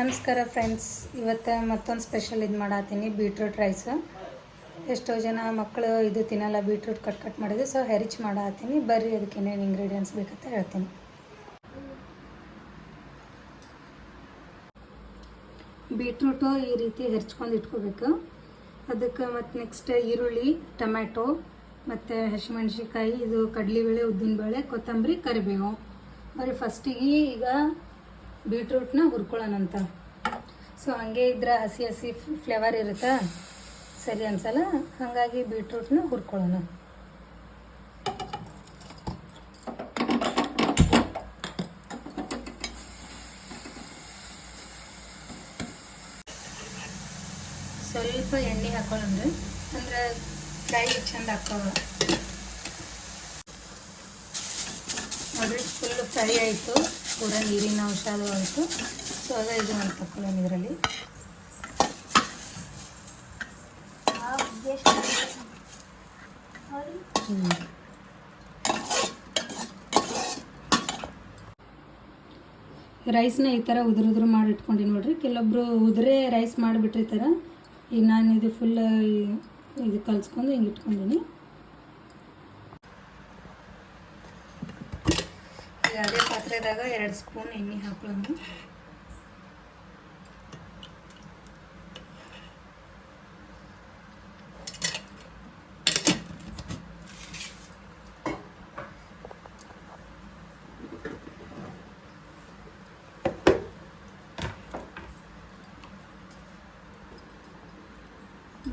ನಮಸ್ಕಾರ ಫ್ರೆಂಡ್ಸ್ ಇವತ್ತು ಮತ್ತೊಂದು ಸ್ಪೆಷಲ್ ಇದು ಮಾಡತ್ತೀನಿ ಬೀಟ್ರೂಟ್ ರೈಸ್ ಎಷ್ಟೋ ಜನ ಮಕ್ಕಳು ಇದು ತಿನ್ನಲ್ಲ ಬೀಟ್ರೂಟ್ ಕಟ್ ಕಟ್ ಮಾಡಿದ್ರೆ ಸೊ ಹೆರಿಚ್ ಮಾಡತ್ತೀನಿ ಬರ್ರಿ, ಅದಕ್ಕೆ ಏನೇನು ಇಂಗ್ರೀಡಿಯೆಂಟ್ಸ್ ಬೇಕಂತ ಹೇಳ್ತೀನಿ. ಬೀಟ್ರೂಟು ಈ ರೀತಿ ಹೆರ್ಚ್ಕೊಂಡು ಇಟ್ಕೋಬೇಕು. ಅದಕ್ಕೆ ಮತ್ತು ನೆಕ್ಸ್ಟ್ ಈರುಳ್ಳಿ, ಟೊಮ್ಯಾಟೊ, ಮತ್ತು ಹಸಿಮೆಣ್ಸಿಕಾಯಿ ಇದು ಕಡ್ಲೆಬೇಳೆ ಉದ್ದಿನ ಬೇಳೆ, ಕೊತ್ತಂಬರಿ, ಕರಿಬೇವು. ಬರೀ ಫಸ್ಟಿಗೆ ಈಗ ಬೀಟ್ರೂಟ್ನ ಹುರ್ಕೊಳ್ಳೋಣಂತ. ಸೊ ಹಂಗೆ ಇದ್ರೆ ಹಸಿ ಹಸಿ ಫ್ಲೇವರ್ ಇರುತ್ತಾ? ಸರಿ ಅನ್ಸಲ್ಲ? ಹಾಗಾಗಿ ಬೀಟ್ರೂಟ್ನ ಹುರ್ಕೊಳ್ಳೋಣ. ಸ್ವಲ್ಪ ಎಣ್ಣೆ ಹಾಕೊಳ್ಳೋಣ. ಅಂದ್ರೆ ಕಾಯಿ ಚಂದ ಹಾಕೋಣ ನೋಡ್ರಿ ಫುಲ್ ಫ್ರೈ ಆಯಿತು. ಕೂಡ ನೀರಿನ ಅಂಶ ಅದು ಆಯಿತು ಸೊ ಅದ ಇದು ನಾನು ತಕ್ಕೊಳ್ಳೋಣ ಇದರಲ್ಲಿ ರೈಸ್ನ ಈ ಥರ ಉದುರು ಉದುರು ಮಾಡಿ ಇಟ್ಕೊಂಡಿನಿ ನೋಡ್ರಿ. ಕೆಲವೊಬ್ರು ಉದುರೆ ರೈಸ್ ಮಾಡಿಬಿಟ್ಟಿರ್ತಾರೆ ಈಗ ನಾನು ಇದು ಫುಲ್ ಇದು ಕಲಿಸ್ಕೊಂಡು ಹಿಂಗೆ ಇಟ್ಕೊಂಡಿನಿ. ಅದೇ ಪಾತ್ರೆದಾಗ ಎರಡು ಸ್ಪೂನ್ ಎಣ್ಣೆ ಹಾಕೊಳ್ಳೋಣ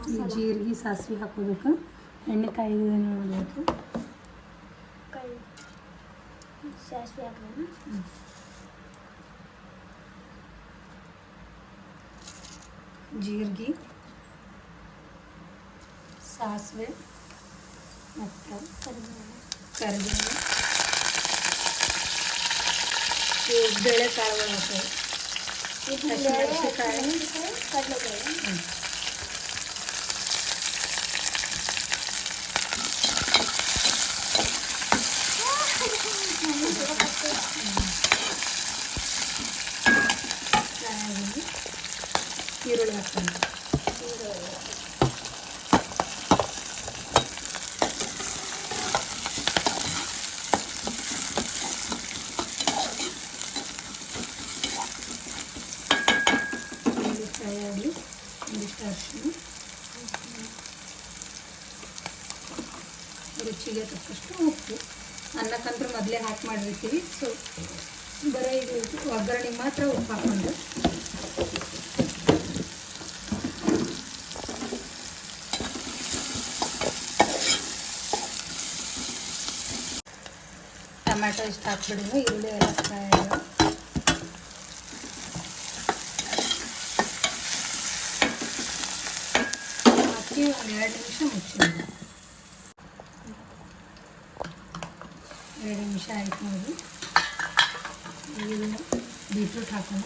ಈ ಜೀರಿಗೆ ಸಾಸಿವೆ ಹಾಕೋಬೇಕು ಎಣ್ಣೆ ಕಾಯ್ದು ನೋಡಬೇಕು. ಸಾಸಿವೆ ಹಾಕೋಣ ಜೀರಿಗೆ ಸಾಸಿವೆ ಮತ್ತು ಕರಿಬೇವು ಇವು ಬೇಳೆ ಕಾಳುಗಳು ಹಾಕೋದು ಹಸಿಮೆಣಸಿಕಾಯಿ ಕಡಲೆಬೇಳೆ ಈರುಳ್ಳಿ ಹಾಕ್ತೀನಿ. ಫ್ರೈ ಆಗಲಿ ರುಚಿಗೆ ತಕ್ಕಷ್ಟು ಉಪ್ಪು. ಅನ್ನಕ್ಕಂತೂ ಮೊದಲೇ ಹಾಕಿ ಮಾಡಿರ್ತೀವಿ. ಸೊ ಬರೀ ಇದು ಒಗ್ಗರಣೆಗೆ ಮಾತ್ರ ಉಪ್ಪು ಹಾಕ್ಕೊಂಡು. ಟೊಮ್ಯಾಟೊ ಇಷ್ಟು ಹಾಕ್ಬಿಡಿನ ಈರುಳ್ಳಿ ಎಲ್ಲ ಫ್ರೈ ಆಗಿದೆ ಹಾಕಿ ಒಂದು ಎರಡು ನಿಮಿಷ ಮುಚ್ಚಿದ್ವಿ ಎರಡು ನಿಮಿಷ ಆಯ್ತು ನೋಡಿ ಈಗ ಬೀಟ್ರೂಟ್ ಹಾಕೋಣ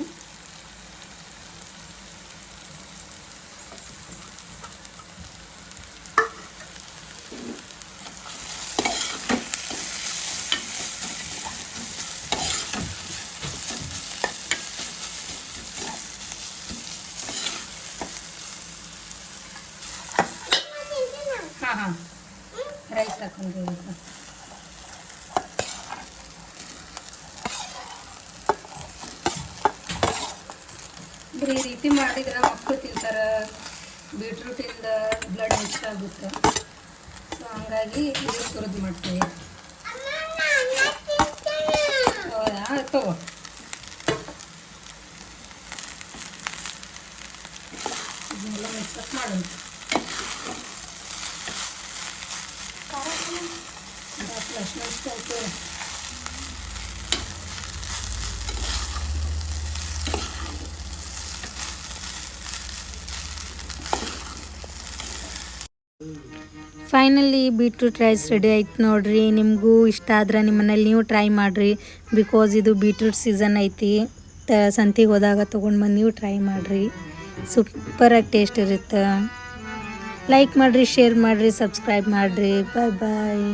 ಹಾಂ. ರೈಸ್ ಹಾಕೊಂಡು ಈ ರೀತಿ ಮಾಡಿದ್ರೆ ಮಕ್ಕಳು ತಿಂತಾರೆ. ಬೀಟ್ರೂಟಿಂದ ಬ್ಲಡ್ ಹೆಚ್ಚಾಗುತ್ತೆ ಸೊ ಹಂಗಾಗಿ ಇದು ಸುರಿದು ಮಾಡ್ತೀವಿ ಹೌದಾ? ತಗೋ. ಫೈನಲಿ ಬೀಟ್ರೂಟ್ ರೈಸ್ ರೆಡಿ ಆಯ್ತು ನೋಡ್ರಿ. ನಿಮಗೂ ಇಷ್ಟ ಆದ್ರೆ ನಿಮ್ಮನೇಲಿ ನೀವು ಟ್ರೈ ಮಾಡಿರಿ. ಬಿಕಾಸ್ ಇದು ಬೀಟ್ರೂಟ್ ಸೀಸನ್ ಐತಿ. ತ ಸಂತಿಗೆ ಹೋದಾಗ ತೊಗೊಂಡು ಬಂದು ನೀವು ಟ್ರೈ ಮಾಡಿರಿ. ಸೂಪರಾಗಿ ಟೇಸ್ಟ್ ಇರುತ್ತೆ. ಲೈಕ್ ಮಾಡಿರಿ ಶೇರ್ ಮಾಡಿರಿ ಸಬ್ಸ್ಕ್ರೈಬ್ ಮಾಡಿರಿ. ಬಾಯ್ ಬಾಯ್